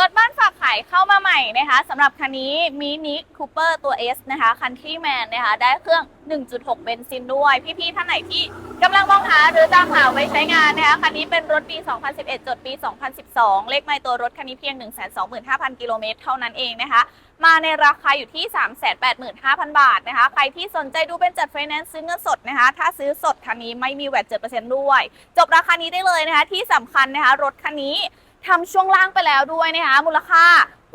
รถบ้านฝากขายเข้ามาใหม่นะคะสำหรับคันนี้มินิคูเปอร์ตัว S นะคะคันที่แมนนะคะได้เครื่อง 1.6 เบนซินด้วย พี่ๆท่านไหนที่กำลังมองหาหรือตามหาไว้ใช้งานนะคะคันนี้เป็นรถปี 2011 จดปี 2012 เลขไมล์ตัวรถคันนี้เพียง 125,000 กิโลเมตรเท่านั้นเองนะคะ มาในราคาอยู่ที่ 385,000 บาทนะคะ ใครที่สนใจดูเป็นจัดไฟแนนซ์ซื้อเงินสดนะคะ ถ้าซื้อสดคันนี้ไม่มีแวด7%ด้วย จบราคานี้ได้เลยนะคะที่สำคัญนะคะรถคันนี้ ทำช่วงล่างไปแล้วด้วยนะคะมูลค่า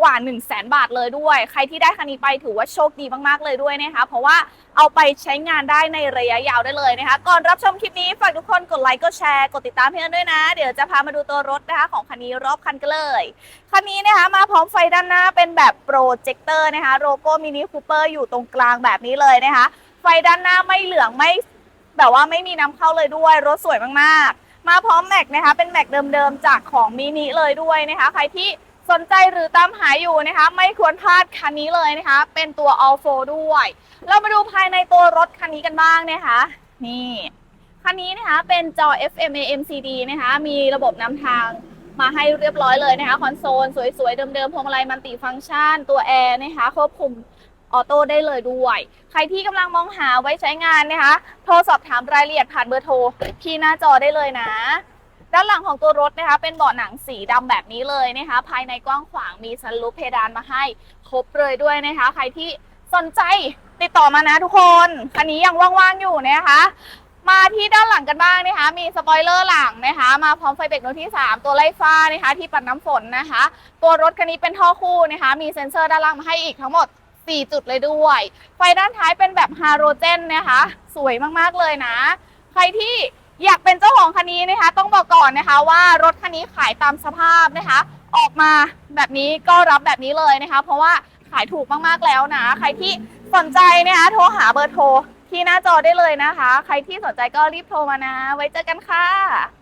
กว่า 1 0 0 0 0แบาทเลยด้วย ใครที่ได้คันนี้ไปถือว่าโชคดีมากๆเลยด้วยนะคะเพราะว่าเอาไปใช้งานได้ในระยะยาวได้เลยนะคะ ก่อนรับชมคลิปนี้ฝากทุกคนกดไลค์กดแชร์กดติดตามเพื่อนด้วยนะ เดี๋ยวจะพามาดูตัวรถนะคะของคันนี้รอบคันกันเลยคันนี้นะคะมาพร้อมไฟด้านหน้าเป็นแบบโปรเจคเตอร์นะคะโลโก้มินิคูเปอร์อยู่ตรงกลางแบบนี้เลยนะคะ ไฟด้านหน้าไม่เหลืองไม่แบบว่าไม่มีน้ำเข้าเลยด้วยรถสวยมากๆ มาพร้อมแม็กนะคะ เป็นแม็กเดิมๆ จากของมินิเลยด้วยนะคะ ใครที่สนใจหรือตามหาอยู่นะคะ ไม่ควรพลาดคันนี้เลยนะคะ เป็นตัว All 4ด้วย เรามาดูภายในตัวรถคันนี้กันบ้างนะคะ นี่ คันนี้นะคะเป็นจอ FM AM CD นะคะ มีระบบนำทางมาให้เรียบร้อยเลยนะคะ คอนโซลสวยๆ เดิมๆพวงมาลัยมันติฟังก์ชัน ตัวแอร์นะคะควบคุม ออโต้ได้เลยด้วย ใครที่กำลังมองหาไว้ใช้งานนะคะ โทรสอบถามรายละเอียดผ่านเบอร์โทรที่หน้าจอได้เลยนะ ด้านหลังของตัวรถนะคะ เป็นเบาะหนังสีดำแบบนี้เลยนะคะ ภายในกว้างขวางมีซันรูฟเพดานมาให้ครบเลยด้วยนะคะ ใครที่สนใจติดต่อมานะทุกคนคันนี้ยังว่างๆอยู่นะคะ มาที่ด้านหลังกันบ้างนะคะ มีสปอยเลอร์หลังนะคะ มาพร้อมไฟเบรกโนตที่ 3 ตัวไล่ฟ้านะคะ ที่ปัดน้ำฝนนะคะ ตัวรถคันนี้เป็นท่อคู่นะคะ มีเซ็นเซอร์ด้านล่างมาให้อีกทั้งหมด 4 จุดเลยด้วย ไฟด้านท้ายเป็นแบบฮาโลเจนนะคะ สวยมากๆเลยนะ ใครที่อยากเป็นเจ้าของคันนี้นะคะ ต้องบอกก่อนนะคะว่ารถคันนี้ขายตามสภาพนะคะ ออกมาแบบนี้ก็รับแบบนี้เลยนะคะ เพราะว่าขายถูกมากๆแล้วนะ ใครที่สนใจนะคะโทรหาเบอร์โทรที่หน้าจอได้เลยนะคะ ใครที่สนใจก็รีบโทรมานะ ไว้เจอกันค่ะ